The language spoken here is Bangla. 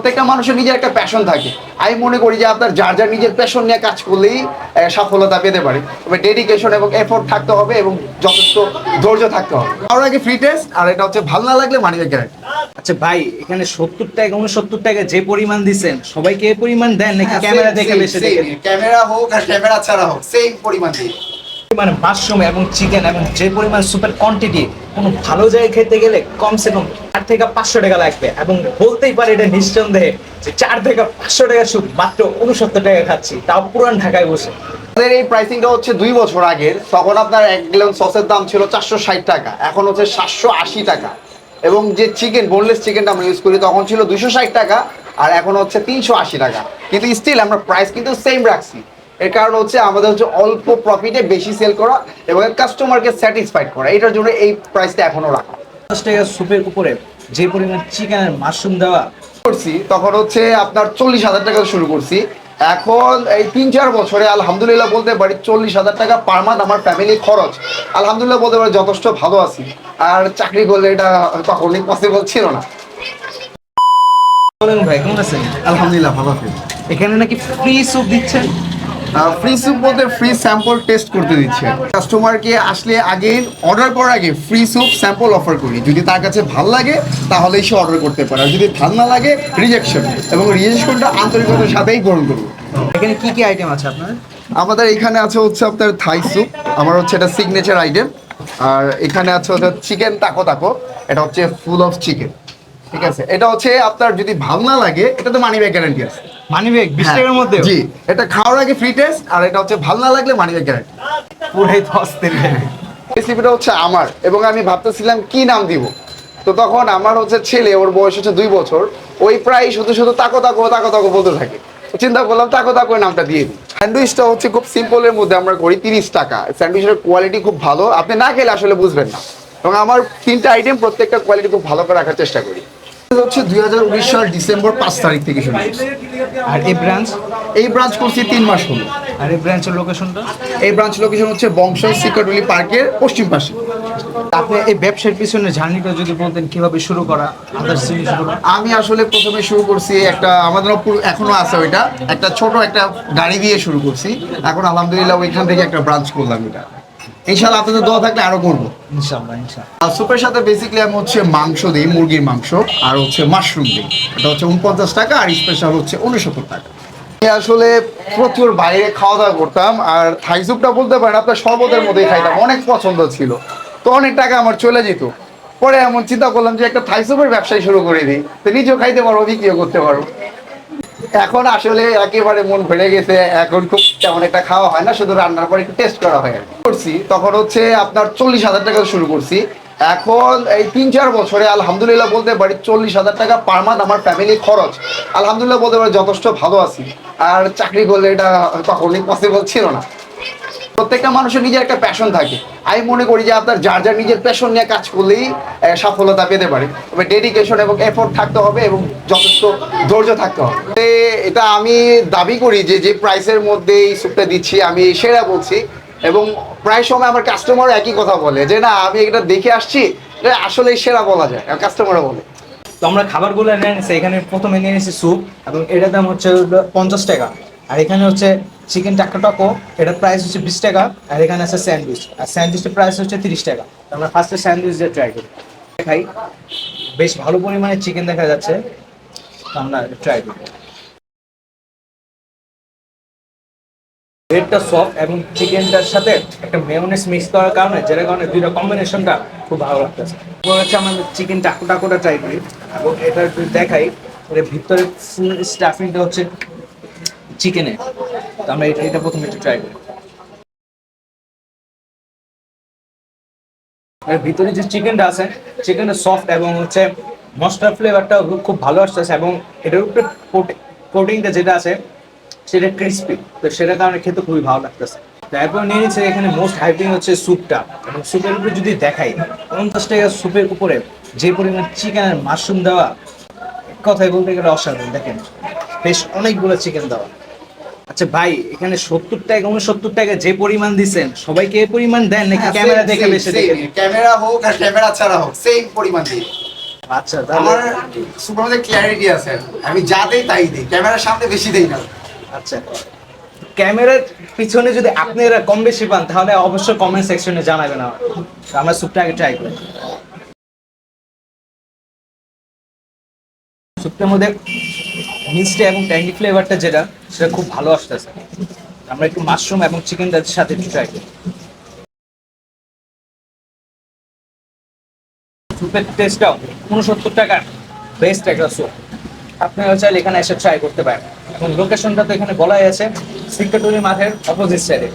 প্রত্যেকটা মানুষের নিজের একটা প্যাশন থাকে। আমি মনে করি যে আপনার যার যার নিজের প্যাশন নিয়ে কাজ করলেই সফলতা পেতে পারে। তবে ডেডিকেশন এবং এফোর্ট থাকতে হবে এবং যথেষ্ট ধৈর্য থাকতে হবে। আমার আগে ফ্রি টেস্ট আর এটা হচ্ছে ভালো না লাগলে মানি গ্যারান্টি আচ্ছা ভাই এখানে সত্তর টাকা উনসত্তর টাকা যে পরিমাণ দিচ্ছেন সবাইকে এই পরিমাণ দেন নাকি ক্যামেরা দেখে বেশি দেখে? ক্যামেরা হোক আর ক্যামেরা ছাড়া হোক সেম পরিমাণ দিয়ে। মানে মাশরুম এবং চিকেন এবং যে পরিমাণ সুপার কোয়ান্টিটি কোনো ভালো জায়গায় খেতে গেলে কমসে কম চার থেকে পাঁচশো টাকা লাগবে। এবং বলতেই পারি এটা নিঃসন্দেহে যে চার থেকে পাঁচশো টাকা স্যুপ মাত্র উনসত্তর টাকা খাচ্ছি, তাও পুরান ঢাকায় বসে। আমাদের এই প্রাইসিংটা হচ্ছে দুই বছর আগের, তখন আপনার এক গ্যালন সসের দাম ছিল চারশো ষাট টাকা, এখন হচ্ছে সাতশো আশি টাকা। এবং যে চিকেন বোনলেস চিকেনটা আমরা ইউজ করি, তখন ছিল দুশো ষাট টাকা, আর এখন হচ্ছে তিনশো আশি টাকা। কিন্তু স্টিল আমরা প্রাইস কিন্তু সেম রাখছি। এর কারণ হচ্ছে আমাদের হচ্ছে অল্প প্রফিটে বেশি সেল করা এবং কাস্টমারকে স্যাটিসফাইড করা। এটার জন্য এই প্রাইসটা এখনও রাখা। পঞ্চাশ টাকা স্যুপের উপরে যে পরিমাণ চিকেন আর মাশরুম দেওয়া। করছি তখন হচ্ছে আপনার চল্লিশ হাজার টাকা শুরু করছি। এখন এই তিন চার বছরে আলহামদুলিল্লাহ বলতে পারি চল্লিশ হাজার টাকা পার মান্থ আমার ফ্যামিলি খরচ। আলহামদুলিল্লাহ বলতে পারি যথেষ্ট ভালো আছি। আর চাকরি করলে এটা কখনই পসিবল ছিল না। বলেন ভাই কেমন আছেন? আলহামদুলিল্লাহ ভালো আছি। এখানে নাকি ফ্রি স্যুপ দিচ্ছেন? ফ্রি স্যুপ বলতে ফ্রি স্যাম্পল টেস্ট করতে দিচ্ছে। কাস্টমারকে আসলে আগে অর্ডার করার আগে ফ্রি স্যুপ স্যাম্পল অফার করি। যদি তার কাছে ভালো লাগে তাহলেই সে অর্ডার করতে পারে। আর যদি ভালো না লাগে রিজেকশন এবং রিজেকশনটা আন্তরিকতার সাথেই গ্রহণ করব। এখানে কি কি আইটেম আছে আপনার? আমাদের এখানে আছে হচ্ছে আপনার থাই স্যুপ আমার হচ্ছে এটা সিগনেচার আইটেম আর এখানে আছে হচ্ছে চিকেন তাকো তাকো। এটা হচ্ছে ফুল অফ চিকেন ঠিক আছে? এটা হচ্ছে আপনার যদি ভালো না লাগে এটা তো মানি ব্যাগ গ্যারান্টি আছে। মানি ব্যাগ বিশ টাকার মধ্যে জি এটা খাওয়ার আগে ফ্রি টেস্ট আর এটা হচ্ছে ভালো না লাগলে মানি ব্যাগ গ্যারান্টি পুরাই তো অস্থির রেসিপিটা হচ্ছে আমার এবং আমি ভাবতেছিলাম কি নাম দিব। তো তখন আমার হচ্ছে ছেলে ওর বয়স হচ্ছে দুই বছর ওই প্রায় শুধু শুধু তাকো তাকো তাকো তাকো বলতে থাকে। চিন্তা করলাম তাকো তাকো নামটা দিয়ে দিই। স্যান্ডউইচটা হচ্ছে খুব সিম্পলের মধ্যে আমরা করি তিরিশ টাকা। স্যান্ডউইচের কোয়ালিটি খুব ভালো আপনি না খেলে আসলে বুঝবেন না। এবং আমার তিনটা আইটেম প্রত্যেকটা কোয়ালিটি খুব ভালো করে রাখার চেষ্টা করি। হচ্ছে দুই হাজার উনিশ সাল ডিসেম্বর পাঁচ তারিখ থেকে শুরু করছি। আর এই ব্রাঞ্চ এই ব্রাঞ্চ করছি তিন মাস হলো। আর এই ব্রাঞ্চের লোকেশনটা এই ব্রাঞ্চ লোকেশন হচ্ছে পার্কের পশ্চিম পাশে। আপনি এই ব্যবসার পিছনে জার্নিটা যদি বলতেন কীভাবে শুরু করা? আদার্স জিনিসগুলো আমি আসলে প্রথমে শুরু করছি একটা আমাদের এখনও আছে ওইটা। একটা ছোট একটা গাড়ি দিয়ে শুরু করছি। এখন আলহামদুলিল্লাহ ওইখান থেকে একটা ব্রাঞ্চ করলাম এটা। ইনশাল্লাহ আপনাদের দোয়া থাকলে আরও করব। ইনশাল্লাহ ইনশাল্লাহ সুপের সাথে বেসিক্যালি আমি হচ্ছে মাংস দিই মুরগির মাংস আর হচ্ছে মাশরুম দিই। এটা হচ্ছে উনপঞ্চাশ টাকা আর স্পেশাল হচ্ছে উনসত্তর টাকা। আমি আসলে প্রচুর বাইরে খাওয়া দাওয়া করতাম আর থাই স্যুপটা বলতে পারেন আপনার শরবতের মধ্যেই খাইতাম অনেক পছন্দ ছিল। তো অনেক টাকা আমার চলে যেত। পরে এমন চিন্তা করলাম যে একটা থাই স্যুপের ব্যবসায় শুরু করে দিই। তো নিজেও খাইতে পারব বিক্রিও করতে পারব। এখন আসলে একেবারে মন ভরে গেছে, এখন খুব তেমন একটা খাওয়া হয় না, শুধু রান্নার পর একটু টেস্ট করা হয় করছি, তখন হচ্ছে আপনার চল্লিশ হাজার টাকা শুরু করছি। এখন এই তিন চার বছরে আলহামদুলিল্লাহ বলতে পারি চল্লিশ হাজার টাকা পার মান্থ আমার ফ্যামিলি খরচ। আলহামদুলিল্লাহ বলতে পারি যথেষ্ট ভালো আছি। আর চাকরি করলে এটা কখনই পসিবল ছিল না। প্রত্যেকটা মানুষের নিজের একটা প্যাশন থাকে। আমি মনে করি যে আপনার যার যার নিজের প্যাশন নিয়ে কাজ করলেই সফলতা পেতে পারে। তবে ডেডিকেশন এবং এফোর্ট থাকতে হবে এবং যথেষ্ট ধৈর্য থাকতে হবে। এটা আমি দাবি করি যে যে প্রাইসের মধ্যে এই স্যুপটা দিচ্ছি, আমি সেরা বলছি। এবং প্রায় সময় আমার কাস্টমার একই কথা বলে যে, না, আমি এটা দেখে আসছি, এটা আসলে সেরা বলা যায়। কাস্টমারও বলে। তো আমরা খাবারগুলো নিয়ে নিচ্ছি এখানে প্রথমে নিয়ে নিচ্ছি স্যুপ এবং এটার দাম হচ্ছে পঞ্চাশ টাকা। আর এখানে হচ্ছে চিকেন টাকা টাকো এটার প্রাইস হচ্ছে বিশ টাকা, আর এখানে আছে স্যান্ডউইচ আর স্যান্ডউইচের প্রাইস হচ্ছে তিরিশ টাকা। আমরা ফার্স্টে স্যান্ডউইচ দিয়ে ট্রাই করি। খাই বেশ ভালো পরিমাণে চিকেন দেখা যাচ্ছে। আমরা ট্রাই করি। ব্রেডটা সফট এবং চিকেনটার সাথে একটা মেয়োনেস মিক্স করার কারণে, যেটার কারণে দুইটা কম্বিনেশনটা খুব ভালো লাগতেছে। এরপর হচ্ছে আমরা চিকেন টাকু টাকুটা ট্রাই করি। এবং এটা একটু দেখাই। এর ভিতরে স্টাফিংটা হচ্ছে চিকেনে তো আমরা এটা এটা প্রথমে একটু ট্রাই করি। ভিতরে যে চিকেনটা আছে চিকেনটা সফট এবং হচ্ছে মশলার ফ্লেভারটা খুব ভালো আসতেছে এবং এটার উপরে কোটিংটা যেটা আছে, সেটা ক্রিস্পি তো সেটার কারণে খেতে খুবই ভালো লাগতেছে। তারপর নিয়ে নিচ্ছে এখানে মোস্ট হাইপিং হচ্ছে স্যুপটা এবং স্যুপের উপরে যদি দেখাই, পঞ্চাশ টাকা স্যুপের উপরে যে পরিমাণ চিকেন আর মাশরুম দেওয়া কথায় বলতে গেলে অসাধারণ। দেখেন, বেশ অনেকগুলো চিকেন দেওয়া। আচ্ছা ভাই এখানে সত্তর টাকা উনসত্তর টাকা যে পরিমাণ দিচ্ছেন সবাইকে এই পরিমাণ দেন নাকি ক্যামেরা দেখে বেশি দেখে ক্যামেরা হোক আর ক্যামেরা ছাড়া হোক সেম পরিমাণ দিয়ে। আচ্ছা আমার সুপার মধ্যে ক্ল্যারিটি আছে আমি যা দেই তাই দিই ক্যামেরার সামনে বেশি দেই না। আচ্ছা ক্যামেরার পিছনে যদি আপনারা কম বেশি পান তাহলে অবশ্যই কমেন্ট সেকশনে জানাবেন আমার আমরা স্যুপটা আগে ট্রাই করি। স্যুপটার মধ্যে মিষ্টি এবং ট্যাঙ্গি ফ্লেভারটা যেটা, সেটা খুব ভালো আসতেছে। আমরা একটু মাশরুম এবং চিকেন চিকেনটার সাথে একটু ট্রাই করি। সুপের টেস্টটাও উনসত্তর টাকার বেস্ট একটা সুপ আপনারা চাইলে এখানে এসে ট্রাই করতে পারেন। এবং লোকেশনটা তো এখানে বলাই আছে সিকটোরি মাঠের অপোজিট সাইডে